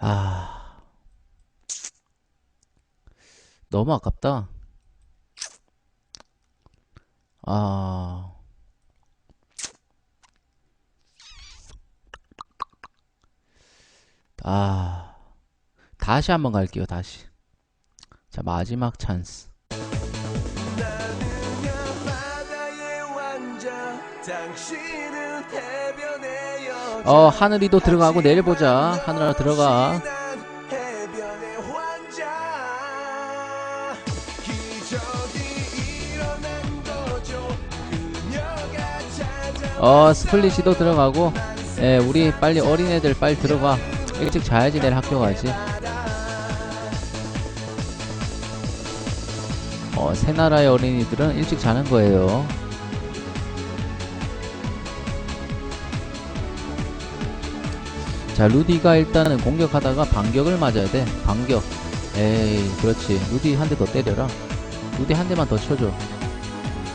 아. 너무 아깝다. 아. 아. 다시 한번 갈게요, 다시. 자, 마지막 찬스. 어, 하늘이도 들어가고 내려보자. 하늘아 들어가. 어, 스플릿이도 들어가고. 예, 우리 빨리 어린애들 빨리 들어가. 일찍 자야지 내일 학교 가지. 어, 새 나라의 어린이들은 일찍 자는 거예요. 자, 루디가 일단은 공격하다가 반격을 맞아야 돼. 반격. 에이, 그렇지. 루디 한 대 더 때려라. 루디 한 대만 더 쳐줘.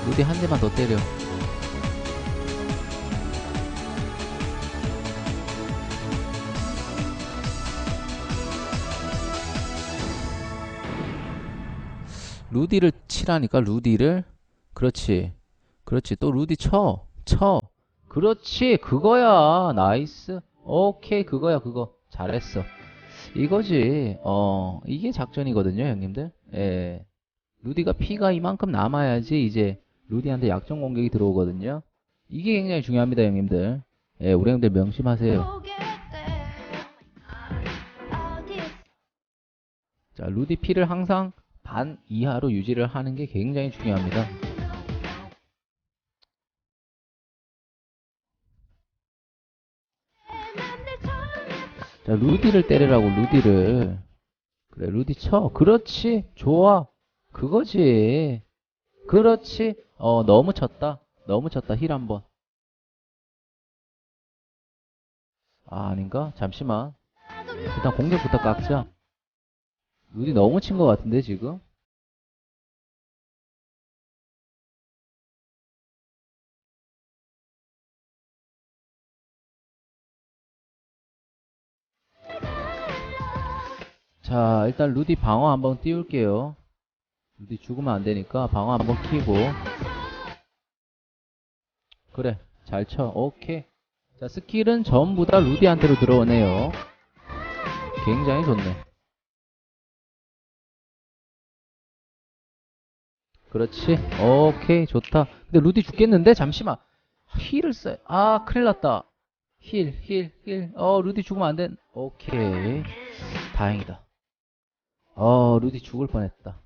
루디 한 대만 더 때려. 루디를 치라니까 루디를 그렇지 그렇지 또 루디 쳐쳐 그렇지 그거야 나이스 오케이 그거야 그거. 잘했어. 이거지. 어 이게 작전이거든요 형님들. 예. 루디가 피가 이만큼 남아야지 이제 루디한테 약점 공격이 들어오거든요. 이게 굉장히 중요합니다 형님들. 예 우리 형들 명심하세요. 자 루디 피를 항상 반 이하로 유지를 하는 게 굉장히 중요합니다. 자, 루디를 때리라고, 루디를. 그래, 루디 쳐. 그렇지. 좋아. 그거지. 그렇지. 어, 너무 쳤다. 너무 쳤다. 힐 한 번. 아, 아닌가? 잠시만. 일단 공격부터 깎자. 루디 너무 친 것 같은데, 지금? 자, 일단 루디 방어 한번 띄울게요. 루디 죽으면 안 되니까 방어 한번 키고. 그래, 잘 쳐. 오케이. 자, 스킬은 전부 다 루디한테로 들어오네요. 굉장히 좋네. 그렇지. 오케이, 좋다. 근데 루디 죽겠는데? 잠시만. 힐을 써. 아, 큰일 났다. 힐, 힐, 힐. 어, 루디 죽으면 안 된. 오케이. 다행이다. 어, 루디 죽을 뻔했다.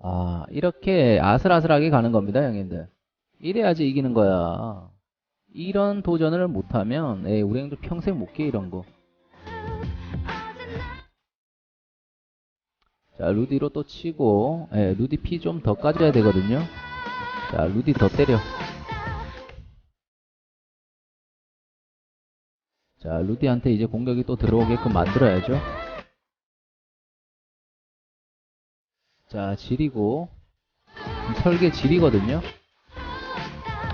아, 이렇게 아슬아슬하게 가는 겁니다, 형님들. 이래야지 이기는 거야. 이런 도전을 못하면, 에이, 우리 형들 평생 못 깨, 이런 거. 자, 루디로 또 치고, 예, 루디 피 좀 더 까줘야 되거든요. 자, 루디 더 때려. 자, 루디한테 이제 공격이 또 들어오게끔 만들어야죠. 자, 지리고, 설계 지리거든요.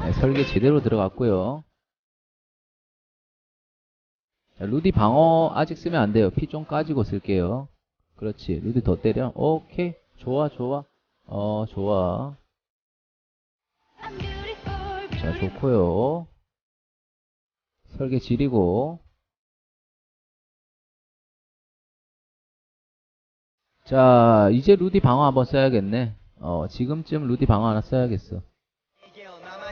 네, 설계 제대로 들어갔고요. 자, 루디 방어 아직 쓰면 안 돼요. 피 좀 까지고 쓸게요. 그렇지. 루디 더 때려. 오케이. 좋아, 좋아. 어, 좋아. 자, 좋고요. 설계 지리고. 자, 이제 루디 방어 한번 써야겠네. 어, 지금쯤 루디 방어 하나 써야겠어.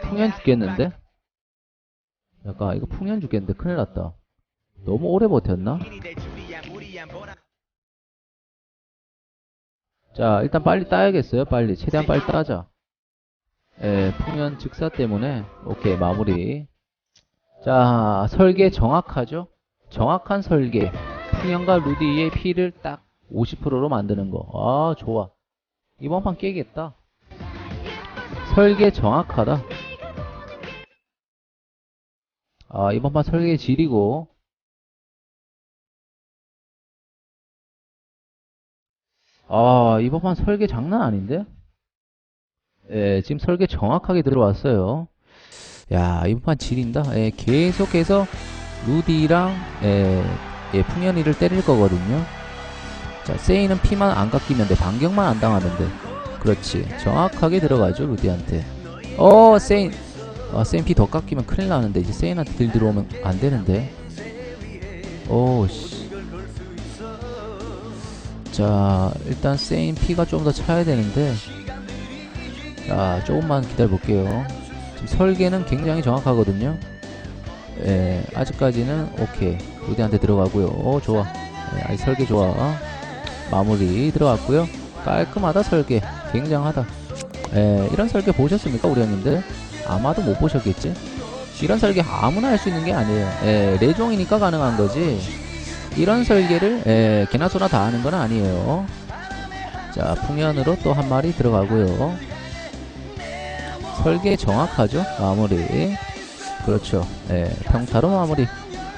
풍년 죽겠는데? 약간, 이거 풍년 죽겠는데? 큰일 났다. 너무 오래 버텼나? 자, 일단 빨리 따야겠어요. 빨리. 최대한 빨리 따자. 예, 풍년 즉사 때문에. 오케이, 마무리. 자, 설계 정확하죠? 정확한 설계. 풍년과 루디의 피를 딱 50%로 만드는 거. 아, 좋아. 이번 판 깨겠다. 설계 정확하다. 아, 이번 판 설계 질이고. 아, 이번 판 설계 장난 아닌데? 예, 지금 설계 정확하게 들어왔어요. 야, 이번 판 질인다. 예, 계속해서 루디랑 예, 예, 풍년이를 때릴 거거든요. 자, 세이는 피만 안 깎이면 돼. 반격만 안 당하면 돼. 그렇지. 정확하게 들어가죠, 루디한테. 어, 세인. 아, 세인 피 더 깎이면 큰일 나는데. 이제 세인한테 딜 들어오면 안 되는데. 오, 씨. 자, 일단 세인 피가 좀 더 차야 되는데. 자, 조금만 기다려 볼게요. 지금 설계는 굉장히 정확하거든요. 예, 아직까지는 오케이. 루디한테 들어가고요. 오, 좋아. 예, 아이 설계 좋아. 마무리 들어갔고요. 깔끔하다 설계. 굉장하다. 예, 이런 설계 보셨습니까, 우리 형님들? 아마도 못 보셨겠지? 이런 설계 아무나 할 수 있는 게 아니에요. 예, 레종이니까 가능한 거지. 이런 설계를 예, 개나 소나 다 하는 건 아니에요. 자, 풍년으로 또 한 마리 들어가고요. 설계 정확하죠? 마무리. 그렇죠. 예, 평타로 마무리.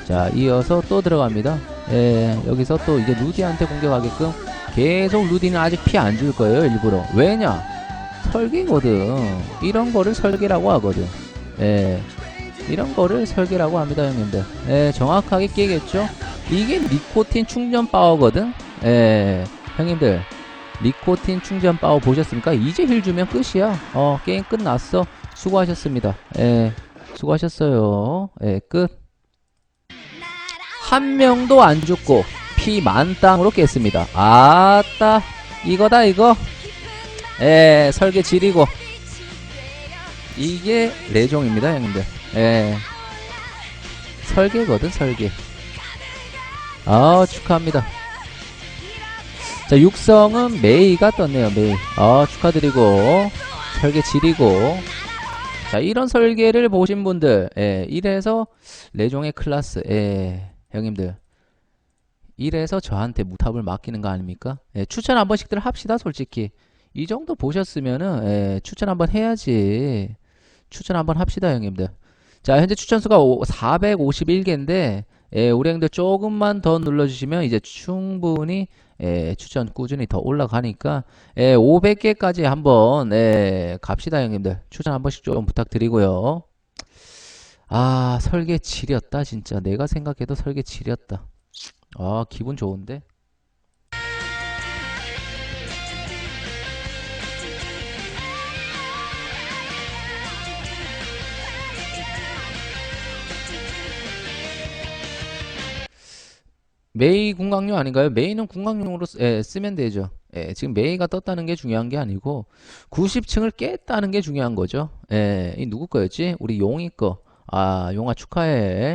자, 이어서 또 들어갑니다. 예, 여기서 또 이제 루디한테 공격하게끔 계속 루디는 아직 피 안 줄 거예요, 일부러. 왜냐? 설계거든. 이런 거를 설계라고 하거든. 예, 이런 거를 설계라고 합니다, 형님들. 예, 정확하게 깨겠죠? 이게 니코틴 충전 파워거든? 예, 형님들. 니코틴 충전 파워 보셨습니까? 이제 힐 주면 끝이야. 어, 게임 끝났어. 수고하셨습니다. 예, 수고하셨어요. 예, 끝. 한 명도 안 죽고 피 만땅으로 깼습니다. 아따, 이거다, 이거. 예, 설계 지리고. 이게 레종입니다, 형님들. 예. 설계거든, 설계. 아, 축하합니다. 자, 육성은 메이가 떴네요, 메이. 아, 축하드리고. 설계 지리고. 자, 이런 설계를 보신 분들, 예, 이래서 레종의 클라스, 예, 형님들. 이래서 저한테 무탑을 맡기는 거 아닙니까? 예, 추천 한 번씩들 합시다, 솔직히. 이 정도 보셨으면은, 예, 추천 한번 해야지. 추천 한번 합시다, 형님들. 자, 현재 추천 수가 451개인데, 예, 우리 형들 조금만 더 눌러주시면 이제 충분히 예, 추천 꾸준히 더 올라가니까 예, 500개까지 한번 예, 갑시다 형님들 추천 한 번씩 좀 부탁드리고요 아 설계 지렸다 진짜 내가 생각해도 설계 지렸다 아 기분 좋은데 메이 궁강용 아닌가요? 메이는 궁강용으로 쓰, 예, 쓰면 되죠. 예, 지금 메이가 떴다는 게 중요한 게 아니고 90층을 깼다는 게 중요한 거죠. 예, 이 누구 거였지? 우리 용이 거. 아, 용아 축하해.